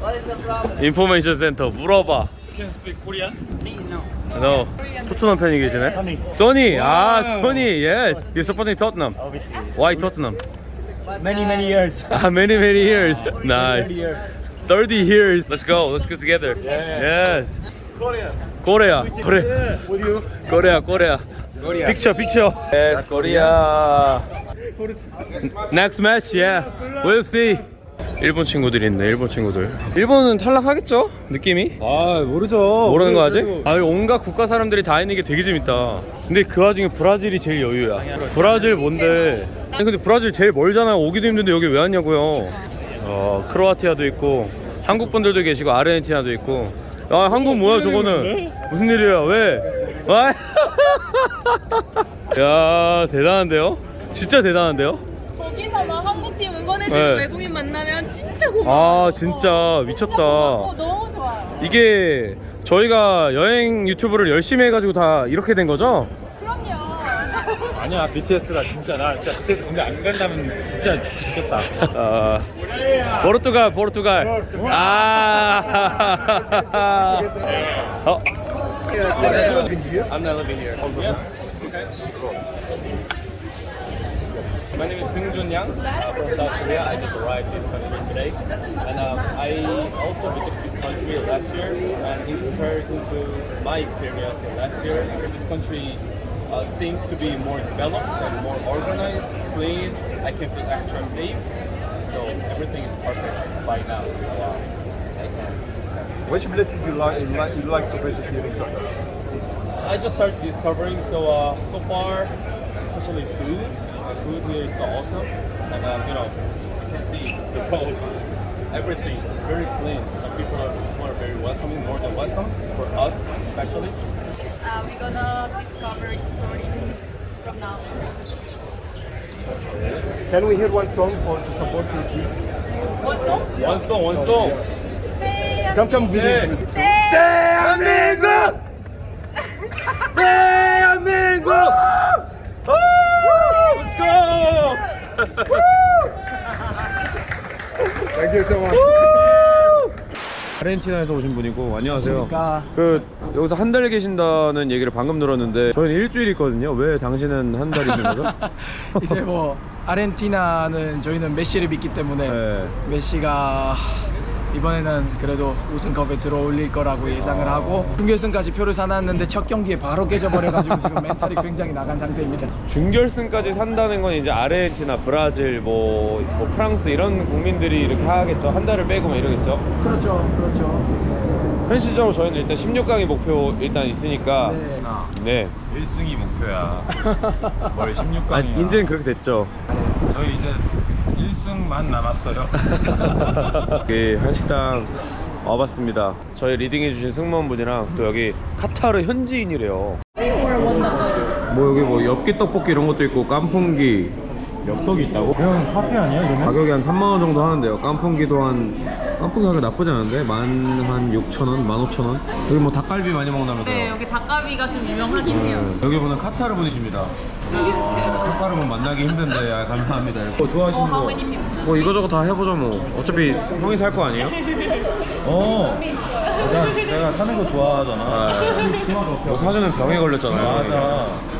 What is the problem? 인포메이션 센터 물어봐. Can speak Korean? 너 토트넘 팬이 계시네? 써니. 써니. 아, 써니. Yes. You supporting Tottenham. Obviously. Why Tottenham? Many many years. Ah, many many years. Nice. 30 years. 30 years. Let's go. Let's go together. Yeah. Yes. Korea. Korea. Korea. With you. Korea. Korea. Picture, picture. Yes, Korea. Next match, yeah. We'll see. 일본 친구들이 있네, 일본 친구들. 일본은 탈락하겠죠? 느낌이? 아 모르죠. 모르는 거 아직? 아, 여기 온갖 국가 사람들이 다 있는 게 되게 재밌다. 근데 그 와중에 브라질이 제일 여유야. 브라질 뭔데? 아니, 근데 브라질 제일 멀잖아요. 오기도 힘든데 여기 왜 왔냐고요. 어, 크로아티아도 있고, 한국 분들도 계시고, 아르헨티나도 있고. 아, 한국 뭐야, 저거는? 무슨 일이야, 왜? 아, 야, 대단한데요? 진짜 대단한데요? 거기서 막 한국팀 응원해주는 네. 외국인 만나면 진짜 고마워. 아, 진짜 미쳤다. 어, 너무 좋아요. 이게 저희가 여행 유튜브를 열심히 해가지고 다 이렇게 된 거죠? 그럼요. 아니야 BTS가 진짜 나 진짜 BTS 공개 안 간다면 진짜 좋겠다. 아, 포르투갈, 포르투갈. 아, 어. I'm not living here. My name is Seung-jun Yang uh, from South Korea. I just arrived this country today, and um, I also visited this country last year. And in comparison to my experience in last year, this country uh, seems to be more developed and more organized, clean. I can feel extra safe, so everything is perfect by now. So uh, I can expect. Which places you like you like, you like to visit here in Korea? I just started discovering. So uh, so far, especially food. The food here is so awesome, and uh, you know, you can see the boats, everything very clean. The people are, people are very welcoming, more than welcome for us especially. Uh, we're gonna discover exploring from now. Can we hear one song for to support your kids? One song? Yeah. One song, one song. Yeah. Come, come, be yeah. with Te amigo! Te amigo! Thank you so much. 아르헨티나에서 오신 분이고 안녕하세요. 그 여기서 한 달 계신다는 얘기를 방금 들었는데 저희는 일주일 있거든요. 왜 당신은 한달 있는 거죠? 이제 뭐 아르헨티나는 저희는 메시를 믿기 때문에 네. 메시가 이번에는 그래도 우승컵에 들어올릴 거라고 예상을 하고 준결승까지 표를 사놨는데 첫 경기에 바로 깨져버려가지고 지금 멘탈이 굉장히 나간 상태입니다. 준결승까지 산다는 건 이제 아르헨티나, 브라질, 뭐, 뭐 프랑스 이런 국민들이 이렇게 하겠죠. 한 달을 빼고 막 이러겠죠. 그렇죠, 그렇죠. 현실적으로 저희는 일단 16강이 목표 일단 있으니까 네. 네. 1승이 목표야. 뭘 16강이야. 아니, 이제는 그렇게 됐죠. 저희 이제 1승만 남았어요. 여기 한식당 와봤습니다. 저희 리딩해주신 승무원분이랑 또 여기 카타르 현지인이래요. 뭐 여기 뭐 엽기 떡볶이 이런 것도 있고 깐풍기 엽떡이 있다고? 형 카페 아니야 이러면? 가격이 한 3만 원 정도 하는데요. 깐풍기도 한 깐풍기 가격 나쁘지 않은데 만한 6천 원, 만 5천 원. 여기 뭐 닭갈비 많이 먹는다면서요? 네, 여기 닭갈비가 좀 유명하긴 해요. 네. 여기 분은 카타르 분이십니다. 카타르 분 만나기 힘든데 아, 감사합니다. 이렇게. 뭐 좋아하시는 How 거? 뭐 이거저거 다 해보죠 뭐. 어차피 형이 살 거 아니에요? 어. 내가, 내가 사는 거 좋아하잖아. 아, 뭐 사주는 병에 걸렸잖아요. 맞아.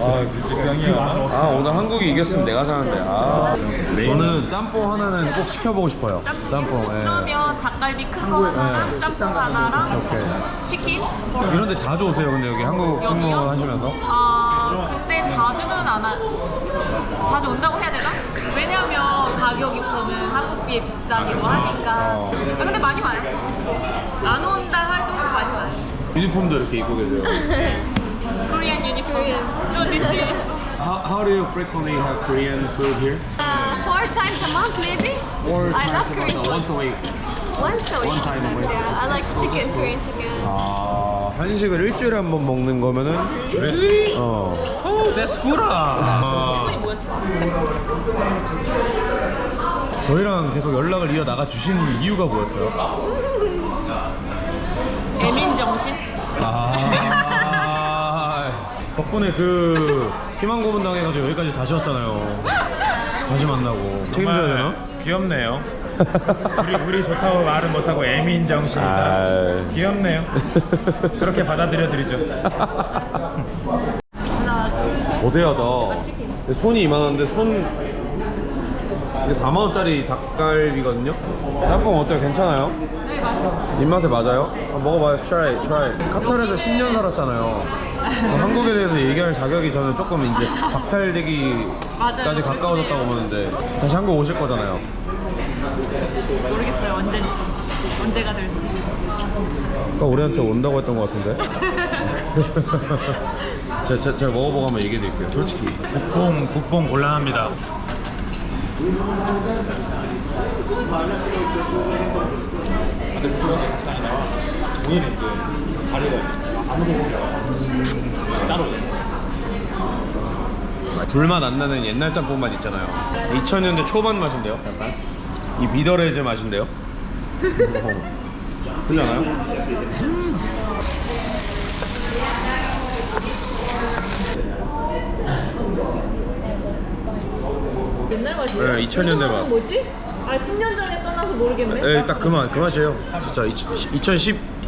아 물질병이야. 아 오늘 한국이 이겼으면 내가 사는데 아 저는 짬뽕 하나는 꼭 시켜보고 싶어요 짬뽕 예. 그러면 닭갈비 큰 거 하나랑 짬뽕 하나랑 오케이 치킨? 이런데 자주 오세요 근데 여기 한국 승무원 하시면서 아, 근데 자주는 안 하. 자주 온다고 해야 되나? 왜냐면 가격이 우선은 한국 비에 비싸기도 하니까. 어. 아, 근데 많이 와요. 안 온다 해도 많이 와요. 유니폼도 이렇게 입고 계세요 Korean uniform. No, this is. How, how do you frequently have Korean food here? Uh, four times a month, maybe. Four I love Korean month, food. once a week Once a week. One time a week. Yeah, I like chicken, Korean chicken. 아 한식을 일주일에 한 번 먹는 거면은 어 That's good. 아. 이분이 뭐였어? 저희랑 계속 연락을 이어 나가 주신 이유가 뭐였어요? 애민 정신? 아 덕분에 그 희망 고문 당해가지고 여기까지 다시 왔잖아요. 다시 만나고 책임져야 되나? 귀엽네요. 우리 우리 좋다고 말은 못하고 애미인 정신이다. 아, 귀엽네요. 그렇게 받아들여 드리죠. 거대하다. 손이 이만한데 손 이게 4만 원짜리 닭갈비거든요. 짬뽕 어때요? 괜찮아요? 네, 맛있어. 입맛에 맞아요? 한번 먹어봐요. try, try. 카타르에서 10년 살았잖아요. 어, 한국에 대해서 얘기할 자격이 저는 조금 이제 박탈되기까지 맞아요. 가까워졌다고 보는데 다시 한국 오실 거잖아요. 모르겠어요, 언제인지. 언제가 될지. 아까 우리한테 온다고 했던 것 같은데. 제가, 제가, 제가 먹어보고 한번 얘기해 드릴게요. 솔직히. 국뽕 국뽕 곤란합니다. 불맛 안 나는 옛날 짬뽕 맛 있잖아요. 2000년대 초반 맛인데요, 약간. 이 미더레즈 맛인데요. 그렇지 않아요? 옛날 맛이에요? 네, 2000년대 맛. 뭐지? 아, 10년 전에 떠나서 모르겠네. 네, 딱 그 맛, 그 맛이에요. 진짜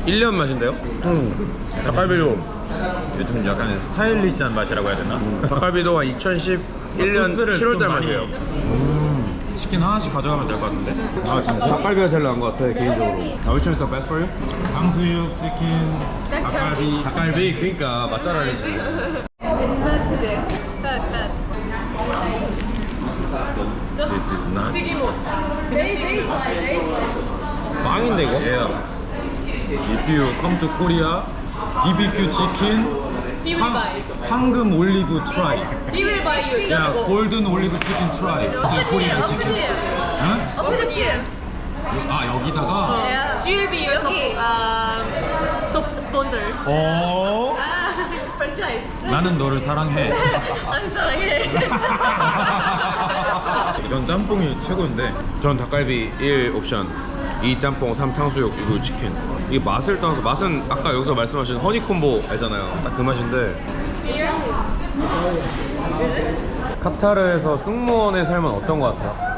2011년 맛인데요. 음. 닭갈비도 요즘 약간 스타일리시한 맛이라고 해야 되나? 닭갈비도 한 2011년 소스를 7월달 좀 많이- 맛이에요. 치킨 하나씩 가져가면 될 것 같은데? 아 진짜 닭갈비가 제일 나은 것 같아 개인적으로. 아 which one is the best for you? 탕수육, 치킨, 닭갈비. 닭갈비 그러니까 맛잘알이지. It's bad today. Bad, bad. This is not. 튀김옷. Very, very bad, very bad. 빵인데 이거? Yeah. 리뷰 컴투 코리아 BBQ 치킨 황, 황금 올리브 트라이 We will buy you. 야 골든 올리브 치킨 트라이 코리안 치킨 응? 어떻게 아 여기다가? 어. She will be your 아, sponsor. 어? 나는 너를 사랑해. 다시 사랑해. 전 짬뽕이 최고인데. 전 닭갈비 1 옵션. 2 짬뽕 3 탕수육 그리고 치킨 이 맛을 떠나서 맛은 아까 여기서 말씀하신 허니콤보 알잖아요 딱 그 맛인데 카타르에서 승무원의 삶은 어떤 것 같아요?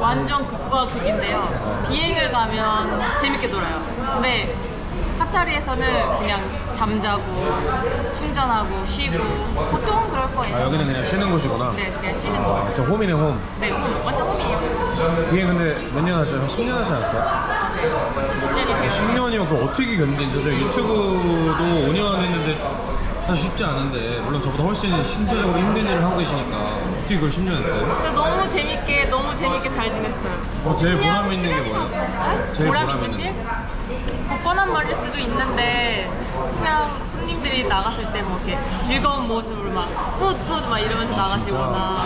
완전 극과 극인데요. 비행을 가면 재밌게 놀아요. 근데 카타르에서는 그냥 잠자고 충전하고 쉬고 보통 그럴 거예요. 아 여기는 그냥 쉬는 곳이구나 네, 그냥 쉬는 거. 아, 저 홈이네 홈 네, 완전 홈이에요. 비행 근데 몇 년 하죠? 한 10년 하지 않았어요? 벌써 10년이 돼요. 10년이면 그걸 어떻게 견디죠? 저 유튜브도 5년 했는데 사실 쉽지 않은데 물론 저보다 훨씬 신체적으로 힘든 일을 하고 계시니까 어떻게 그걸 10년 했대요? 근데 너무 재밌게 너무 재밌게 잘 지냈어요. 어, 제일 그냥 보람 있는 게 뭐예요? 제일 보람 보람 있는 있는 게? 뻔한 말일 수도 있는데 그냥 손님들이 나갔을 때 뭐 이렇게 즐거운 모습으로 막 굿굿 막 이러면서 나가시거나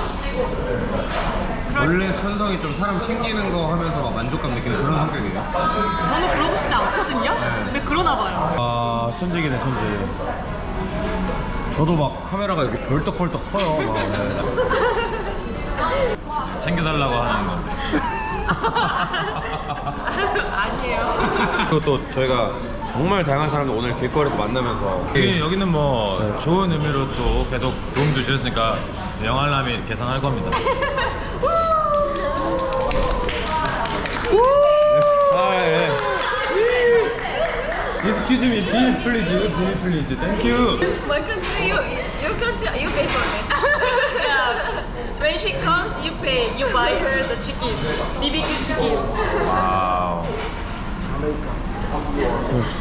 원래 천성이 좀 사람 챙기는 거 하면서 막 만족감 느끼는 그런 성격이에요. 저는 그러고 싶지 않거든요. 근데 그러나 봐요. 아 천직이네 천직. 저도 막 카메라가 이렇게 벌떡벌떡 서요. 막. 네. 챙겨달라고 하는 건데. 아니에요. 그리고 또 저희가 정말 다양한 사람들 오늘 길거리에서 만나면서 여기, 여기는 뭐 좋은 의미로 또 계속 도움 주셨으니까 영알람이 계산할 겁니다. 아 예. Excuse me, bill please, bill please, thank you. My country, you, your country, you pay for me. When she comes, you pay. You buy her the chicken, BBQ chicken. 와우.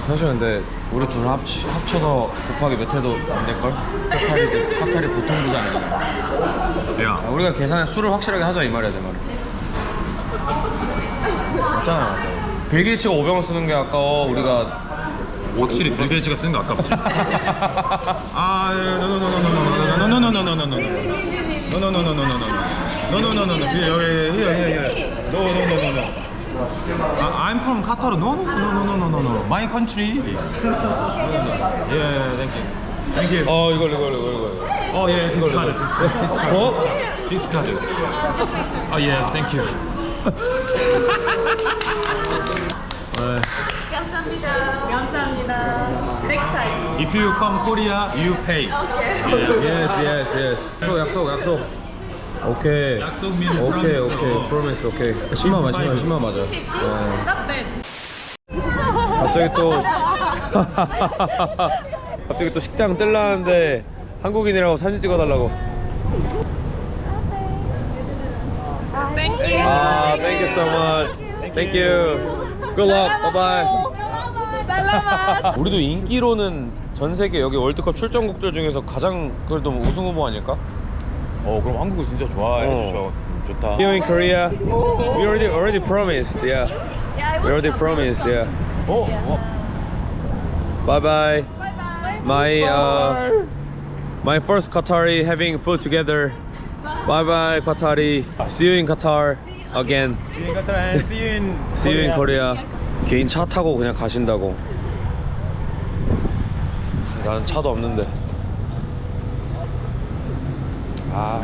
사실 근데 우리 둘 합치, 합쳐서 곱하기 몇 해도 안 될걸? 카타리, 카타리 보통 부자 아니잖아. 야, 아, 우리가 계산해 수를 확실하게 하자 이 말이야 내 말은. 맞잖아 맞잖아. 빌 게이츠가 500원 쓰는 게 아까워 우리가 확실히 빌 게이츠가 쓴거 아깝지. 아, 노노노노노노노노노노노노노노노 No, no, no, no, no, no, no. No, no, no, no, no. no, no, here, here, here, here. No, no, no, no, no. I, I'm from Qatar. No, no, no, no, no, no, no, no. My country. Yeah, thank you. Thank you. 어 이걸 이걸 이걸 이걸 Oh, yeah, this card, this card, this card. 어? This card. Oh, yeah, thank you. 감사합니다. 감사합니다. Next time. If you come Korea, you pay. Okay. 예스 예스 예스 약속 약속 약속 오케이. 약속민 오케이 오케이 프로미스 오케이. 심마 맞아 심마 심마 맞아. Not bad. 갑자기 또 갑자기 또 식당 뜰라는데 한국인이라고 사진 찍어달라고. Thank you. 아, thank you so much. Thank you. Good luck. Bye bye. 우리도 인기로는 전 세계 여기 월드컵 출전국들 중에서 가장 그래도 뭐 우승 후보 아닐까? 어 그럼 한국을 진짜 좋아해 어. 주셔 좋다 you in Korea. We already already promised. Yeah. Yeah, I We already promised. Yeah. 어? 어? Bye bye. My uh, my first Qatari having food together. Bye bye Qatari. See you in Qatar again. See you in See you in Korea. 개인 차 타고 그냥 가신다고. 나는 차도 없는데. 아.